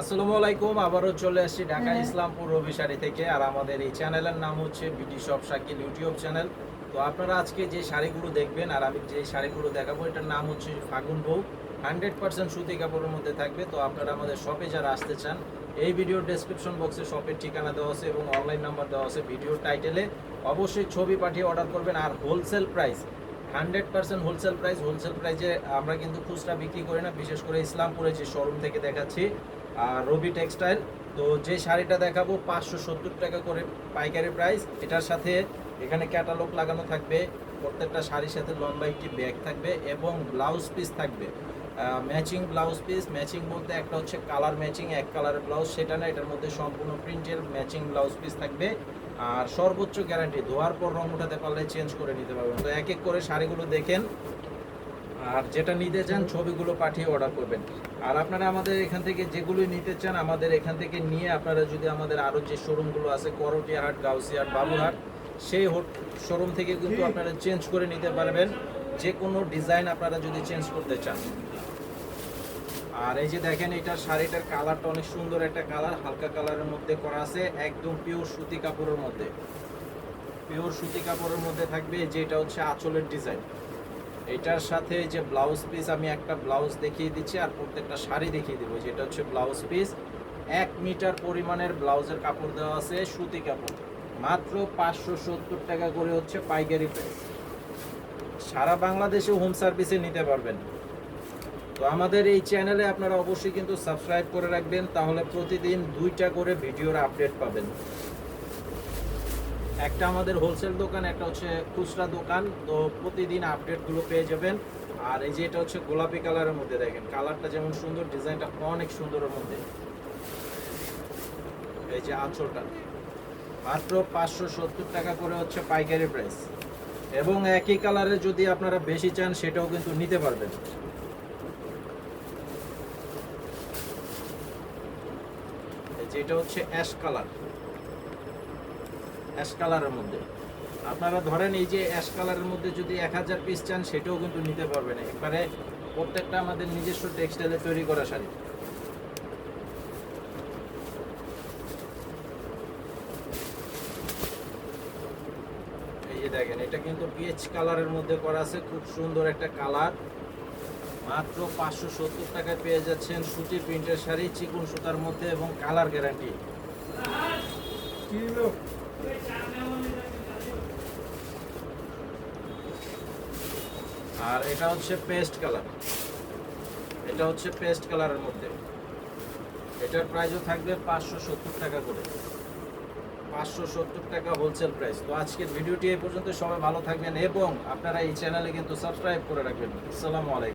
আসসালামু আলাইকুম, আবারও চলে আসছি ঢাকা। ইসলামপুর রবি থেকে, আর আমাদের এই চ্যানেলের নাম হচ্ছে BD shop Shakil YouTube channel. তো আপনারা আজকে যে শাড়িগুলো দেখবেন, আর আমি যে শাড়িগুলো দেখাবো, এটার নাম হচ্ছে ফাগুন বউ। হান্ড্রেড পার্সেন্ট সুতি কাপড়ের মধ্যে থাকবে। তো আপনারা আমাদের শপে যারা আসতে চান, এই ভিডিওর ডেসক্রিপশন বক্সে শপের ঠিকানা দেওয়া আছে এবং অনলাইন নাম্বার দেওয়া আছে ভিডিওর টাইটেলে অবশ্যই ছবি পাঠিয়ে অর্ডার করবেন, আর wholesale price hundred percent wholesale price wholesale প্রাইসে আমরা কিন্তু খুচরা বিক্রি করি না। বিশেষ করে ইসলামপুরে যে শোরুম থেকে দেখাচ্ছি আর রবি টেক্সটাইল, তো যে শাড়িটা দেখাবো পাঁচশো সত্তর টাকা করে পাইকারি প্রাইস এটার সাথে এখানে ক্যাটালগ লাগানো থাকবে, প্রত্যেকটা শাড়ির সাথে লম্বা একটি ব্যাগ থাকবে এবং ব্লাউজ পিস থাকবে। ম্যাচিং ব্লাউজ পিস ম্যাচিং বলতে একটা হচ্ছে কালার ম্যাচিং এক কালারের ব্লাউজ সেটা না, এটার মধ্যে সম্পূর্ণ প্রিন্টের ম্যাচিং ব্লাউজ পিস থাকবে। আর সর্বোচ্চ গ্যারান্টি ধোয়ার পর রং উঠাতে পারলে চেঞ্জ করে নিতে পারবেন। তো এক এক করে শাড়িগুলো দেখেন। আর যেটা নিতে চান, ছবিগুলো পাঠিয়ে অর্ডার করবেন। আর আপনারা আমাদের এখান থেকে যেগুলো নিতে চান, আমাদের এখান থেকে নিয়ে আপনারা যদি আমাদের আরও যে শোরুমগুলো আছে, করটিয়াহাট, গাউসিয়াহাট, বাবুরহাট, সেই শোরুম থেকে কিন্তু আপনারা চেঞ্জ করে নিতে পারবেন। যে কোনো ডিজাইন আপনারা যদি চেঞ্জ করতে চান। আর এই যে দেখেন এটার শাড়িটার কালারটা অনেক সুন্দর একটা কালার, হালকা কালারের মধ্যে করা আছে, একদম পিওর সুতি কাপড়ের মধ্যে। পিওর সুতি কাপড়ের মধ্যে থাকবে যে এটা হচ্ছে আঁচলের ডিজাইন। এটার সাথে যে ব্লাউজ পিস আমি একটা ব্লাউজ দেখিয়ে দিচ্ছি আর প্রত্যেকটা শাড়ি দেখিয়ে দিব, যেটা হচ্ছে ব্লাউজ পিস এক মিটার পরিমাণের ব্লাউজের কাপড় দেওয়া আছে, সুতি কাপড়। মাত্র পাঁচশো সত্তর টাকা করে হচ্ছে পাইকারি প্রাইস সারা বাংলাদেশে হোম সার্ভিসে নিতে পারবেন। তো আমাদের এই চ্যানেলে আপনারা অবশ্যই কিন্তু সাবস্ক্রাইব করে রাখবেন, তাহলে প্রতিদিন দুইটা করে ভিডিওর আপডেট পাবেন। একটা আমাদের হোলসেল দোকান, একটা হচ্ছে খুচরা দোকান। তো প্রতিদিন আপডেটগুলো পেয়ে যাবেন। আর এই যে এটা হচ্ছে গোলাপি কালারের মধ্যে দেখেন। কালারটা যেমন সুন্দর ডিজাইনটা অনেক সুন্দরের মধ্যে। এই যে আঁচলটা। মাত্র পাঁচশো সত্তর টাকা করে হচ্ছে পাইকারি প্রাইস এবং একই কালারে যদি আপনারা বেশি চান, সেটাও কিন্তু নিতে পারবেন। এই যে এটা হচ্ছে অ্যাশ কালার অ্যাশ কালারের মধ্যে। আপনারা ধরেন এই যে অ্যাশ কালারের মধ্যে যদি এক হাজার পিস চান, সেটাও কিন্তু নিতে পারবেন। একবারে প্রত্যেকটা আমাদের নিজস্ব টেক্সটাইলে তৈরি করা শাড়ি। এই যে দেখেন, এটা কিন্তু পিএইচ কালারের মধ্যে করা আছে। খুব সুন্দর একটা কালার। মাত্র পাঁচশো সত্তর টাকায় পেয়ে যাচ্ছেন সুতি প্রিন্টের শাড়ি, চিকুন সুতার মধ্যে এবং কালার গ্যারান্টি আর এটা হচ্ছে পেস্ট কালার এটা হচ্ছে পেস্ট কালারের মধ্যে। এটার প্রাইসও থাকবে পাঁচশো সত্তর টাকা করে। পাঁচশো সত্তর টাকা হোলসেল প্রাইস তো আজকের ভিডিওটি এই পর্যন্ত। সবাই ভালো থাকবেন এবং আপনারা এই চ্যানেলে কিন্তু সাবস্ক্রাইব করে রাখবেন। আসসালামু আলাইকুম।